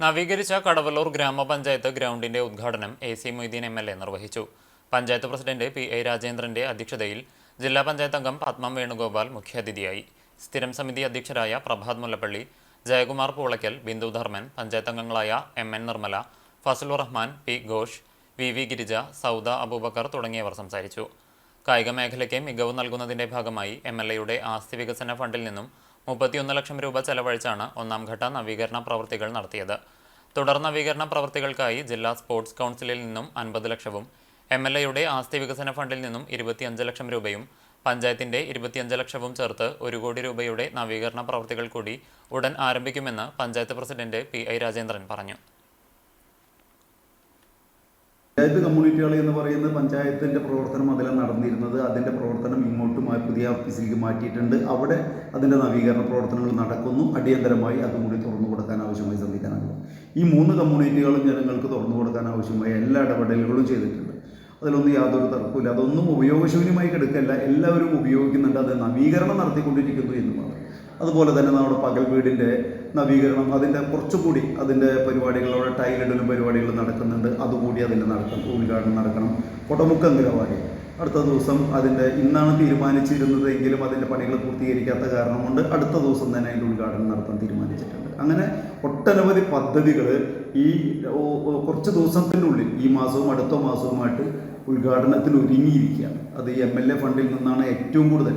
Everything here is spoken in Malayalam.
നവീകരിച്ച കടവല്ലൂർ ഗ്രാമപഞ്ചായത്ത് ഗ്രൗണ്ടിന്റെ ഉദ്ഘാടനം A C Moideen M L A നിർവഹിച്ചു. പഞ്ചായത്ത് പ്രസിഡന്റ് പി എ രാജേന്ദ്രന്റെ അധ്യക്ഷതയിൽ ജില്ലാ പഞ്ചായത്ത് അംഗം പത്മം വേണുഗോപാൽ മുഖ്യാതിഥിയായി. സ്ഥിരം സമിതി അധ്യക്ഷരായ പ്രഭാത് മുല്ലപ്പള്ളി ജയകുമാർ പൂളയ്ക്കൽ ബിന്ദു ധർമ്മൻ പഞ്ചായത്ത് അംഗങ്ങളായ M N Nirmala Fazlur Rahman P Ghosh V V Girija Sauda Abubakar തുടങ്ങിയവർ സംസാരിച്ചു. കായിക മേഖലയ്ക്ക് മികവ് നൽകുന്നതിന്റെ ഭാഗമായി എം എൽ എയുടെ ആസ്തി വികസന ഫണ്ടിൽ നിന്നും മുപ്പത്തിയൊന്ന് ലക്ഷം രൂപ ചെലവഴിച്ചാണ് ഒന്നാം ഘട്ട നവീകരണ പ്രവൃത്തികൾ നടത്തിയത്. തുടർ നവീകരണ പ്രവൃത്തികൾക്കായി ജില്ലാ സ്പോർട്സ് കൗൺസിലിൽ നിന്നും അൻപത് ലക്ഷവും എം എൽ എയുടെ ആസ്തി വികസന ഫണ്ടിൽ നിന്നും ഇരുപത്തിയഞ്ച് ലക്ഷം രൂപയും പഞ്ചായത്തിന്റെ ഇരുപത്തിയഞ്ച് ലക്ഷവും ചേർത്ത് ഒരു കോടി രൂപയുടെ നവീകരണ പ്രവൃത്തികൾ കൂടി ഉടൻ ആരംഭിക്കുമെന്ന് panchayat president P I Rajendran പറഞ്ഞു. പഞ്ചായത്ത് കമ്മ്യൂണിറ്റികൾ എന്ന് പറയുന്നത് പഞ്ചായത്തിന്റെ പ്രവർത്തനം അതിലെ നടന്നിരുന്നത് അതിന്റെ പ്രവർത്തനം ഇങ്ങോട്ട് പുതിയ ഓഫീസിലേക്ക് മാറ്റിയിട്ടുണ്ട്. അവിടെ അതിന്റെ നവീകരണ പ്രവർത്തനങ്ങൾ നടക്കുന്നു. അടിയന്തരമായി അതും കൂടി തുറന്നു കൊടുക്കാൻ ആവശ്യമായി സംവിധാനങ്ങൾ ഈ മൂന്ന് കമ്മ്യൂണിറ്റികളും ജനങ്ങൾക്ക് തുറന്നു കൊടുക്കാൻ ആവശ്യമായ എല്ലാ ഇടപെടലുകളും ചെയ്തിട്ടുണ്ട്. അതിലൊന്നും യാതൊരു തർക്കമില്ല അതൊന്നും ഉപയോഗശൂന്യമായി കിടക്കല്ല എല്ലാവരും ഉപയോഗിക്കുന്നുണ്ട്. അത് നവീകരണം നടത്തിക്കൊണ്ടിരിക്കുന്നു എന്നുള്ളത് അതുപോലെ തന്നെ നമ്മുടെ പകൽ വീടിന്റെ നവീകരണം അതിന്റെ കുറച്ചുകൂടി അതിന്റെ പരിപാടികളോടെ ടൈലിടലും പരിപാടികൾ നടക്കുന്നുണ്ട്. അതുകൂടി അതിന്റെ നടക്കും ഉദ്ഘാടനം നടക്കണം. കൊടമുക്ക് അംഗനവാടി അടുത്ത ദിവസം അതിന്റെ ഇന്നാണ് തീരുമാനിച്ചിരുന്നത് എങ്കിലും അതിന്റെ പണികൾ പൂർത്തീകരിക്കാത്ത കാരണം കൊണ്ട് അടുത്ത ദിവസം തന്നെ അതിന്റെ ഉദ്ഘാടനം നടത്താൻ തീരുമാനിച്ചിട്ടുണ്ട്. അങ്ങനെ ഒട്ടനവധി പദ്ധതികൾ ഈ കുറച്ച് ദിവസത്തിനുള്ളിൽ ഈ മാസവും അടുത്ത മാസവുമായിട്ട് ഉദ്ഘാടനത്തിൽ ഒരുങ്ങിയിരിക്കുകയാണ്. അത് എം എൽ എ ഫണ്ടിൽ നിന്നാണ് ഏറ്റവും കൂടുതൽ